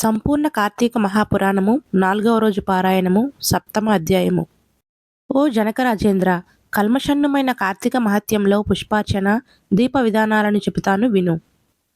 సంపూర్ణ కార్తీక మహాపురాణము నాలుగవ రోజు పారాయణము సప్తమ అధ్యాయము. ఓ జనక రాజేంద్ర కల్మషన్నుమైన కార్తీక మహత్యంలో పుష్పార్చన దీప విధానాలను చెబుతాను విను.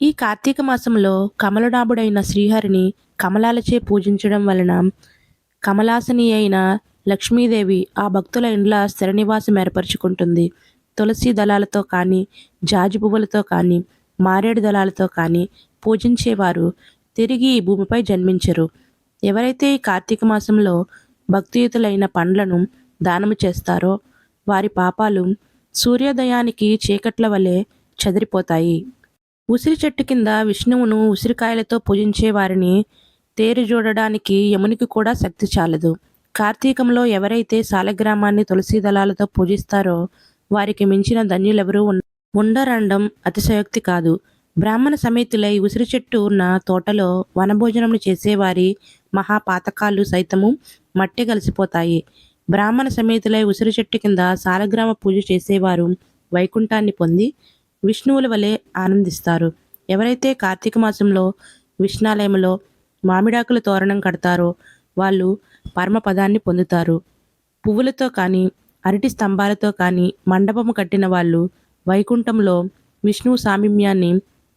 ఈ కార్తీక మాసంలో కమలనాభుడైన శ్రీహరిని కమలాలచే పూజించడం వలన కమలాసని అయిన లక్ష్మీదేవి ఆ భక్తుల ఇండ్ల స్థిర నివాసం ఏర్పరచుకుంటుంది. తులసి దళాలతో కానీ జాజి పువ్వులతో కానీ మారేడు దళాలతో కానీ పూజించేవారు తిరిగి ఈ భూమిపై జన్మించరు. ఎవరైతే ఈ కార్తీక మాసంలో భక్తియుతులైన పండ్లను దానము చేస్తారో వారి పాపాలు సూర్యోదయానికి చీకట్ల వలె చెదిరిపోతాయి. ఉసిరి చెట్టు కింద విష్ణువును ఉసిరికాయలతో పూజించే వారిని తేరు చూడడానికి యమునికి కూడా శక్తి చాలదు. కార్తీకంలో ఎవరైతే సాలగ్రామాన్ని తులసి దళాలతో పూజిస్తారో వారికి మించిన ధన్యులెవరూ ఉండరండం అతిశయోక్తి కాదు. బ్రాహ్మణ సమేతులై ఉసిరి చెట్టు ఉన్న తోటలో వనభోజనములు చేసేవారి మహాపాతకాలు సైతము మట్టి కలిసిపోతాయి. బ్రాహ్మణ సమేతులై ఉసిరి చెట్టు కింద సాలగ్రామ పూజ చేసేవారు వైకుంఠాన్ని పొంది విష్ణువుల వలె ఆనందిస్తారు. ఎవరైతే కార్తీక మాసంలో విష్ణాలయంలో మామిడాకుల తోరణం కడతారో వాళ్ళు పరమపదాన్ని పొందుతారు. పువ్వులతో కానీ అరటి స్తంభాలతో కానీ మండపము కట్టిన వాళ్ళు వైకుంఠంలో విష్ణువు సామీమ్యాన్ని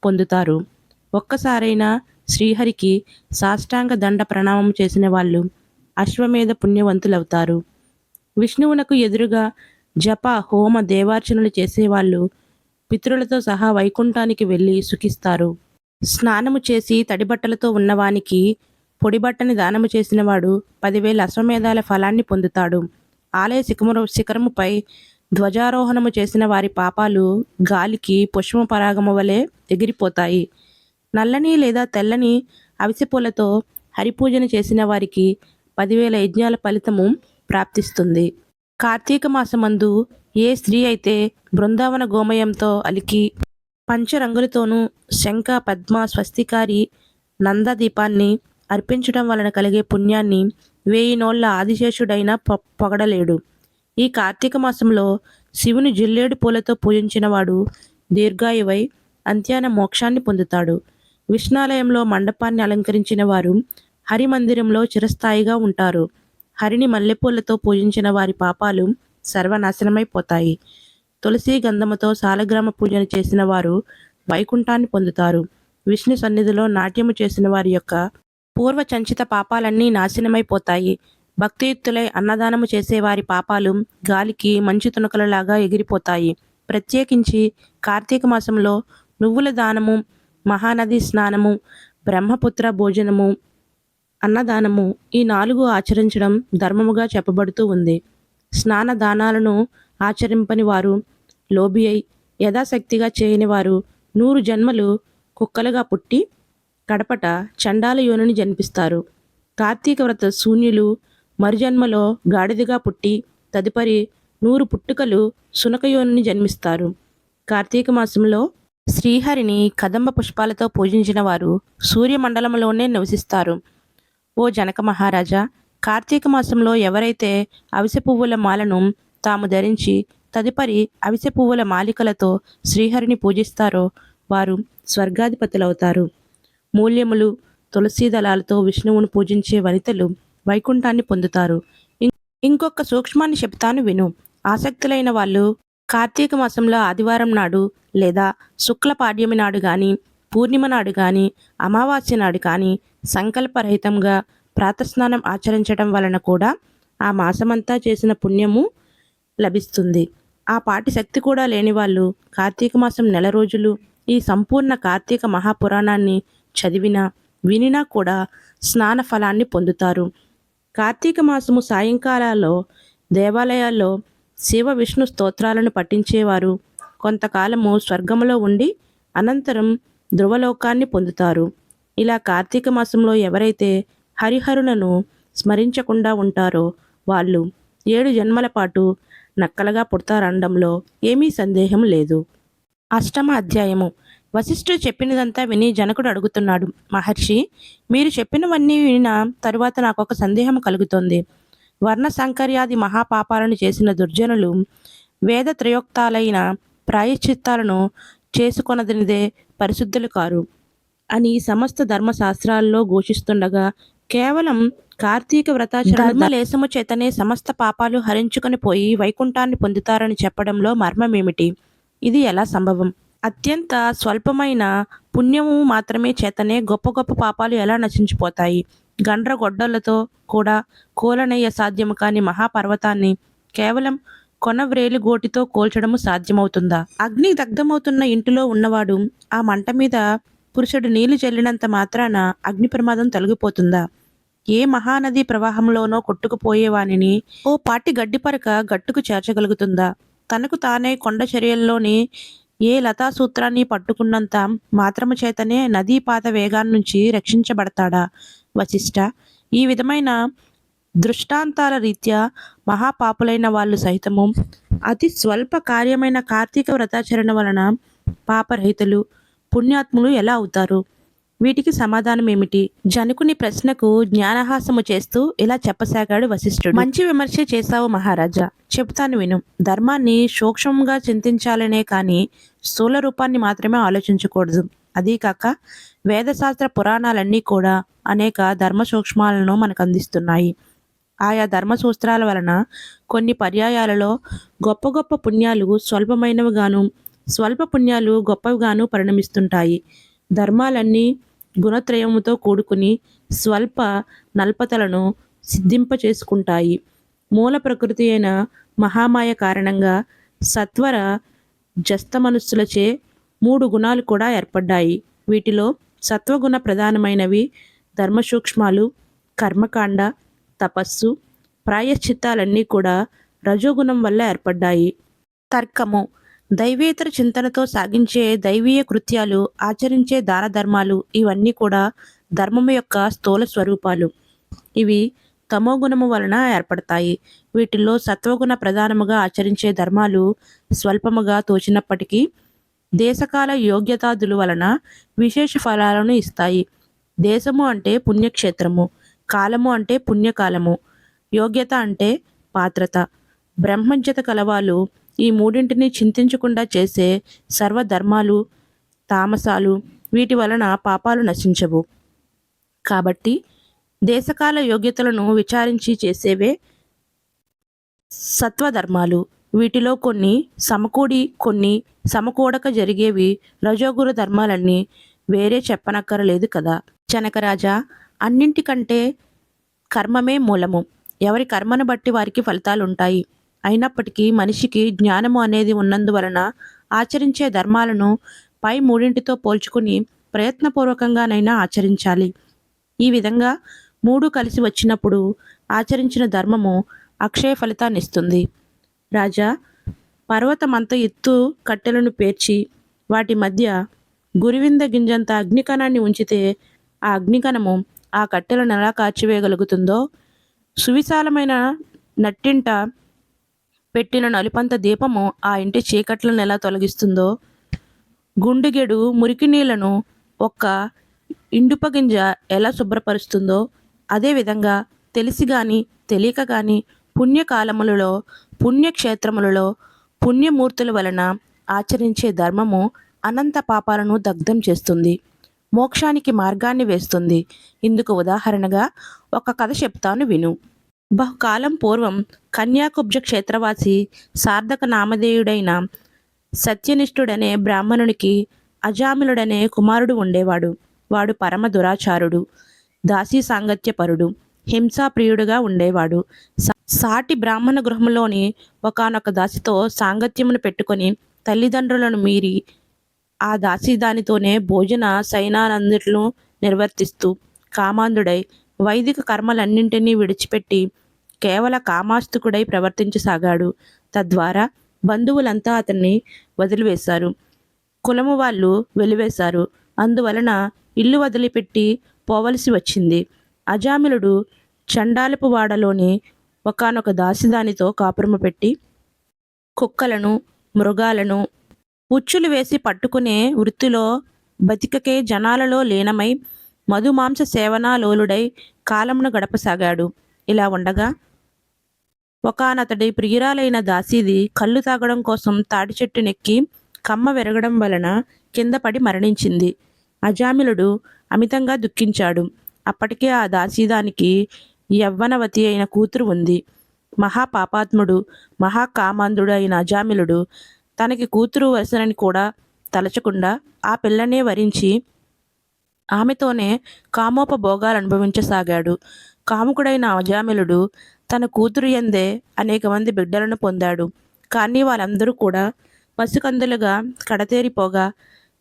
పొందుతారు. ఒక్కసారైనా శ్రీహరికి సాష్టాంగ దండ ప్రణామం చేసిన వాళ్ళు అశ్వమేధ పుణ్యవంతులవుతారు. విష్ణువునకు ఎదురుగా జప హోమ దేవార్చనలు చేసేవాళ్ళు పితృలతో సహా వైకుంఠానికి వెళ్ళి సుఖిస్తారు. స్నానము చేసి తడి బట్టలతో ఉన్నవానికి పొడిబట్టని దానము చేసినవాడు పదివేల అశ్వమేధాల ఫలాన్ని పొందుతాడు. ఆలయ శిఖము శిఖరముపై ధ్వజారోహణము చేసిన వారి పాపాలు గాలికి పుష్ప పరాగము వలె ఎగిరిపోతాయి. నల్లని లేదా తెల్లని అవిసెపూలతో హరిపూజన చేసిన వారికి పదివేల యజ్ఞాల ఫలితము ప్రాప్తిస్తుంది. కార్తీక మాసమందు ఏ స్త్రీ అయితే బృందావన గోమయంతో అలికి పంచరంగులతోనూ శంఖ పద్మ స్వస్తికారి నందదీపాన్ని అర్పించడం వలన కలిగే పుణ్యాన్ని వేయి నోళ్ళ ఆదిశేషుడైన పొగడలేడు. ఈ కార్తీక మాసంలో శివుని జిల్లేడు పూలతో పూజించినవాడు దీర్ఘాయువై అంత్యాన మోక్షాన్ని పొందుతాడు. విష్ణాలయంలో మండపాన్ని అలంకరించిన వారు హరి మందిరంలో చిరస్థాయిగా ఉంటారు. హరిని మల్లెపూలతో పూజించిన వారి పాపాలు సర్వనాశనమైపోతాయి తులసి గంధముతో సాలగ్రామ పూజన చేసిన వారు వైకుంఠాన్ని పొందుతారు. విష్ణు సన్నిధిలో నాట్యము చేసిన వారి యొక్క పూర్వ చంచిత పాపాలన్నీ నాశనమైపోతాయి భక్తియుక్తులై అన్నదానము చేసేవారి పాపాలు గాలికి మంచు తునకలలాగా ఎగిరిపోతాయి. ప్రత్యేకించి కార్తీక మాసంలో నువ్వుల దానము మహానది స్నానము బ్రహ్మపుత్ర భోజనము అన్నదానము ఈ నాలుగు ఆచరించడం ధర్మముగా చెప్పబడుతూ ఉంది. స్నాన దానాలను ఆచరింపని వారు లోబి అయి యథాశక్తిగా చేయని వారు నూరు జన్మలు కుక్కలుగా పుట్టి కడపట చండాల యోనిని జన్పిస్తారు కార్తీక వ్రత శూన్యులు మరుజన్మలో గాడిదగా పుట్టి తదుపరి నూరు పుట్టుకలు సునకయోనిని జన్మిస్తారు. కార్తీక మాసంలో శ్రీహరిని కదంబ పుష్పాలతో పూజించిన వారు సూర్యమండలంలోనే నివసిస్తారు. ఓ జనక మహారాజా కార్తీక మాసంలో ఎవరైతే అవిసె పువ్వుల మాలను తాము ధరించి తదుపరి అవిసె పువ్వుల మాలికలతో శ్రీహరిని పూజిస్తారో వారు స్వర్గాధిపతులవుతారు. మూల్యములు తులసీ దళాలతో విష్ణువును పూజించే వనితలు వైకుంఠాన్ని పొందుతారు. ఇంకొక సూక్ష్మాన్ని చెప్తాను విను. ఆసక్తులైన వాళ్ళు కార్తీక మాసంలో ఆదివారం నాడు లేదా శుక్ల పాడ్యమి నాడు కానీ పూర్ణిమ నాడు కానీ అమావాస్య నాడు కానీ సంకల్పరహితంగా ప్రాతస్నానం ఆచరించడం వలన కూడా ఆ మాసమంతా చేసిన పుణ్యము లభిస్తుంది. ఆ పాటి శక్తి కూడా లేని వాళ్ళు కార్తీక మాసం నెల రోజులు ఈ సంపూర్ణ కార్తీక మహాపురాణాన్ని చదివినా వినినా కూడా స్నాన ఫలాన్ని పొందుతారు. కార్తీక మాసము సాయంకాలాల్లో దేవాలయాల్లో శివ విష్ణు స్తోత్రాలను పఠించేవారు. కొంతకాలము స్వర్గములో ఉండి అనంతరం ధ్రువలోకాన్ని పొందుతారు. ఇలా కార్తీక మాసంలో ఎవరైతే హరిహరులను స్మరించకుండా ఉంటారో వాళ్ళు ఏడు జన్మల పాటు నక్కలుగా పుడతారనడంలో ఏమీ సందేహం లేదు. అష్టమ అధ్యాయము వశిష్ఠుడు చెప్పినదంతా విని జనకుడు అడుగుతున్నాడు మహర్షి మీరు చెప్పినవన్నీ విన్న తరువాత నాకు ఒక సందేహం కలుగుతోంది. వర్ణ సంకర్యాది మహాపాపాలను చేసిన దుర్జనులు వేద త్రయోక్తాలైన ప్రాయశ్చిత్తాలను చేసుకొనదినిదే పరిశుద్ధులు కారు అని సమస్త ధర్మశాస్త్రాల్లో ఘోషిస్తుండగా కేవలం కార్తీక వ్రతాచరణ ధర్మలేశము చేతనే సమస్త పాపాలు హరించుకొని పోయి వైకుంఠాన్ని పొందుతారని చెప్పడంలో మర్మమేమిటి? ఇది ఎలా సంభవం? అత్యంత స్వల్పమైన పుణ్యము మాత్రమే చేతనే గొప్ప గొప్ప పాపాలు ఎలా నశించిపోతాయి? గండ్ర గొడ్డలతో కూడా కోలనయ్య సాధ్యము కాని మహాపర్వతాన్ని కేవలం కొనవ్రేలి గోటితో కోల్చడము సాధ్యమవుతుందా? అగ్ని దగ్ధమవుతున్న ఇంటిలో ఉన్నవాడు ఆ మంట మీద పురుషుడు నీళ్ళు చెల్లినంత మాత్రాన అగ్ని ప్రమాదం తొలగిపోతుందా? ఏ మహానది ప్రవాహంలోనో కొట్టుకుపోయేవానిని ఓ పాటి గడ్డిపరక గట్టుకు చేర్చగలుగుతుందా? తనకు తానే కొండ చర్యల్లోని ఏ లతా సూత్రాన్ని పట్టుకున్నంత మాత్రము చేతనే నదీపాత వేగాన్నించి రక్షించబడతాడా? వశిష్ట ఈ విధమైన దృష్టాంతాల రీత్యా మహాపాపులైన వాళ్ళు సైతము అతి స్వల్ప కార్యమైన కార్తీక వ్రతాచరణ వలన పాపరహితులు పుణ్యాత్ములు ఎలా అవుతారు? వీటికి సమాధానం ఏమిటి? జనకుని ప్రశ్నకు జ్ఞానహాసము చేస్తూ ఇలా చెప్పసాగాడు వశిష్ఠుడు. మంచి విమర్శ చేశావు మహారాజా. చెప్తాను విను. ధర్మాన్ని సూక్ష్మంగా చింతించాలనే కానీ స్థూల రూపాన్ని మాత్రమే ఆలోచించకూడదు. అదీ కాక వేదశాస్త్ర పురాణాలన్నీ కూడా అనేక ధర్మ సూక్ష్మాలను మనకు అందిస్తున్నాయి. ఆయా ధర్మ సూత్రాల వలన కొన్ని పర్యాయాలలో గొప్ప గొప్ప పుణ్యాలు స్వల్పమైనవిగాను స్వల్ప పుణ్యాలు గొప్పవిగాను పరిణమిస్తుంటాయి. ధర్మాలన్నీ గుణత్రయముతో కూడుకుని స్వల్ప నల్పతలను సిద్ధింప చేసుకుంటాయి మూల ప్రకృతి అయిన మహామాయ కారణంగా సత్వర జస్తమనుస్సులచే మూడు గుణాలు కూడా ఏర్పడ్డాయి. వీటిలో సత్వగుణ ప్రధానమైనవి ధర్మసూక్ష్మాలు కర్మకాండ తపస్సు ప్రాయశ్చిత్తాలన్నీ కూడా రజోగుణం వల్ల ఏర్పడ్డాయి. తర్కము దైవేతర చింతనతో సాగించే దైవీయ కృత్యాలు ఆచరించే దాన ధర్మాలు ఇవన్నీ కూడా ధర్మము యొక్క స్థూల స్వరూపాలు. ఇవి తమోగుణము వలన ఏర్పడతాయి. వీటిల్లో సత్వగుణ ప్రధానముగా ఆచరించే ధర్మాలు స్వల్పముగా తోచినప్పటికీ దేశకాల యోగ్యతాదుల వలన విశేష ఫలాలను ఇస్తాయి. దేశము అంటే పుణ్యక్షేత్రము కాలము అంటే పుణ్యకాలము యోగ్యత అంటే పాత్రత. బ్రహ్మజ్యత కలవాళ్ళు ఈ మూడింటిని చింతించకుండా చేసే సర్వధర్మాలు తామసాలు వీటి వలన పాపాలు నశించవు. కాబట్టి దేశకాల యోగ్యతలను విచారించి చేసేవే సత్వధర్మాలు. వీటిలో కొన్ని సమకూడి కొన్ని సమకూడక జరిగేవి రజోగుర ధర్మాలన్నీ వేరే చెప్పనక్కరలేదు కదా. జనకరాజా అన్నింటికంటే కర్మమే మూలము. ఎవరి కర్మను బట్టి వారికి ఫలితాలు ఉంటాయి అయినప్పటికీ మనిషికి జ్ఞానము అనేది ఉన్నందువలన ఆచరించే ధర్మాలను పై మూడింటితో పోల్చుకుని ప్రయత్నపూర్వకంగానైనా ఆచరించాలి. ఈ విధంగా మూడు కలిసి వచ్చినప్పుడు ఆచరించిన ధర్మము అక్షయ ఫలితాన్ని ఇస్తుంది రాజా పర్వతమంత ఎత్తు కట్టెలను పేర్చి వాటి మధ్య గురివింద గింజంత అగ్నికణాన్ని ఉంచితే ఆ అగ్నికణము ఆ కట్టెలను ఎలా కాల్చివేయగలుగుతుందో సువిశాలమైన నట్టింట పెట్టిన నలుపంత దీపము ఆ ఇంటి చీకట్లను ఎలా తొలగిస్తుందో. గుండెగెడు మురికి నీళ్ళను ఒక్క ఇండుపగింజ ఎలా శుభ్రపరుస్తుందో. అదేవిధంగా తెలిసి గాని తెలియక గాని పుణ్యకాలములలో పుణ్యక్షేత్రములలో పుణ్యమూర్తుల వలన ఆచరించే ధర్మము అనంత పాపాలను దగ్ధం చేస్తుంది. మోక్షానికి మార్గాన్ని వేస్తుంది. ఇందుకు ఉదాహరణగా ఒక కథ చెప్తాను విను. బహుకాలం పూర్వం కన్యాకుబ్జ క్షేత్రవాసి సార్థక నామధేయుడైన సత్యనిష్ఠుడనే బ్రాహ్మణునికి అజామిలుడనే కుమారుడు ఉండేవాడు. వాడు పరమ దురాచారుడు దాసీ సాంగత్యపరుడు హింసాప్రియుడుగా ఉండేవాడు. సా- సాటి బ్రాహ్మణ గృహంలోని ఒకానొక దాసితో సాంగత్యమును పెట్టుకొని తల్లిదండ్రులను మీరి ఆ దాసి దానితోనే భోజన శయనానందిట్లను నిర్వర్తిస్తూ కామాంధుడై వైదిక కర్మలన్నింటినీ విడిచిపెట్టి కేవల కామాస్తుకుడై ప్రవర్తించసాగాడు. తద్వారా బంధువులంతా అతన్ని వదిలివేశారు. కులము వాళ్ళు వెలివేశారు. అందువలన ఇల్లు వదిలిపెట్టి పోవలసి వచ్చింది. అజామిలుడు చండాలపువాడలోని ఒకనొక దాసిదానితో కాపురము పెట్టి కుక్కలను మృగాలను ఉచ్చులు వేసి పట్టుకునే వృత్తిలో బతికకే జనాలలో లీనమై మధుమాంస సేవనాలోలుడై కాలమును గడపసాగాడు. ఇలా ఉండగా ఒకనతడి ప్రియురాలైన దాసీది కళ్ళు తాగడం కోసం తాటి చెట్టు నెక్కి కమ్మ విరగడం వలన కింద పడి మరణించింది. అజామిలుడు అమితంగా దుఃఖించాడు. అప్పటికే ఆ దాసీదానికి యవ్వనవతి అయిన కూతురు ఉంది. మహాపాపాత్ముడు మహాకామాంధుడు అయిన అజామిలుడు తనకి కూతురు వరుసనని కూడా తలచకుండా ఆ పిల్లనే వరించి ఆమెతోనే కామోపభోగాలు అనుభవించసాగాడు కాముకుడైన అజామిలుడు తన కూతురు ఎందే అనేక మంది బిడ్డలను పొందాడు. కానీ వాళ్ళందరూ కూడా పసుకందులుగా కడతేరిపోగా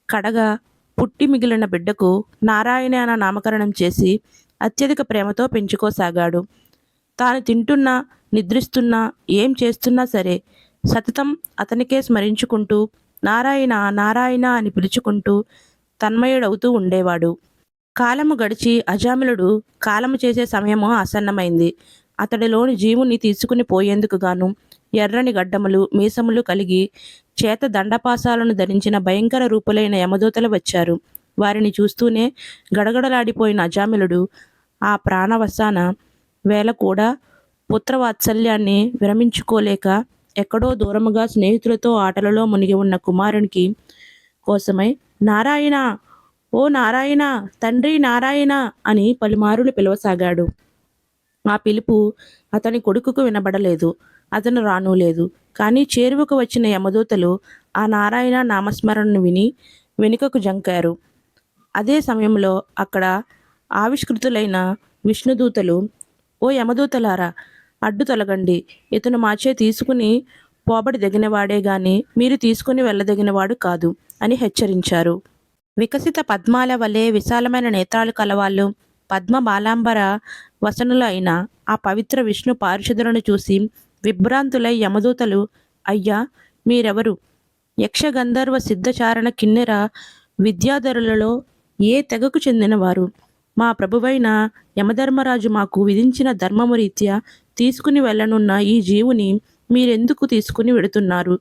కడగా పుట్టి మిగిలిన బిడ్డకు నారాయణ అన్న నామకరణం చేసి అత్యధిక ప్రేమతో పెంచుకోసాగాడు. తాను తింటున్నా నిద్రిస్తున్నా ఏం చేస్తున్నా సరే సతతం అతనికే స్మరించుకుంటూ నారాయణ నారాయణ అని పిలుచుకుంటూ తన్మయుడవుతూ ఉండేవాడు. కాలము గడిచి అజామిలుడు కాలము చేసే సమయము ఆసన్నమైంది. అతడిలోని జీవుని తీసుకుని పోయేందుకు గాను ఎర్రని గడ్డములు మీసములు కలిగి చేత దండపాసాలను ధరించిన భయంకర రూపులైన యమదూతలు వచ్చారు. వారిని చూస్తూనే గడగడలాడిపోయిన అజామిలుడు ఆ ప్రాణవసాన వేళ కూడా పుత్రవాత్సల్యాన్ని విరమించుకోలేక ఎక్కడో దూరముగా స్నేహితులతో ఆటలలో మునిగి ఉన్న కుమారునికి కోసమై నారాయణ ఓ నారాయణ తండ్రి నారాయణ అని పలుమారులు పిలవసాగాడు. ఆ పిలుపు అతని కొడుకుకు వినబడలేదు అతను రాను లేదు కానీ చేరువకు వచ్చిన యమదూతలు ఆ నారాయణ నామస్మరణను విని వెనుకకు జంకారు. అదే సమయంలో అక్కడ ఆవిష్కృతులైన విష్ణుదూతలు ఓ యమదూతలారా అడ్డు తొలగండి. ఇతను మాచే తీసుకుని పోబడి దగినవాడే గాని మీరు తీసుకుని వెళ్ళదగినవాడు కాదు అని హెచ్చరించారు. వికసిత పద్మాల వలె విశాలమైన నేత్రాలు కలవాళ్ళు పద్మ బాలాంబర వసనులు అయిన ఆ పవిత్ర విష్ణు పారిషదులను చూసి విభ్రాంతులై యమదూతలు అయ్యా మీరెవరు? యక్షగంధర్వ సిద్ధచారణ కిన్నెర విద్యాధరులలో ఏ తెగకు చెందినవారు? మా ప్రభువైన యమధర్మరాజు మాకు విధించిన ధర్మము రీత్యా తీసుకుని వెళ్ళనున్న ఈ జీవుని మీరెందుకు తీసుకుని వెడుతున్నారు?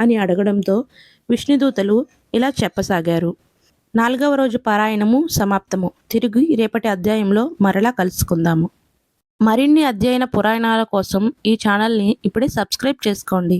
అని అడగడంతో విష్ణుదూతలు ఇలా చెప్పసాగారు. నాలుగవ రోజు పారాయణము సమాప్తము. తిరిగి రేపటి అధ్యాయంలో మరలా కలుసుకుందాము. మరిన్ని అధ్యయన పురాణాల కోసం ఈ ఛానల్ని ఇప్పుడే సబ్స్క్రైబ్ చేసుకోండి.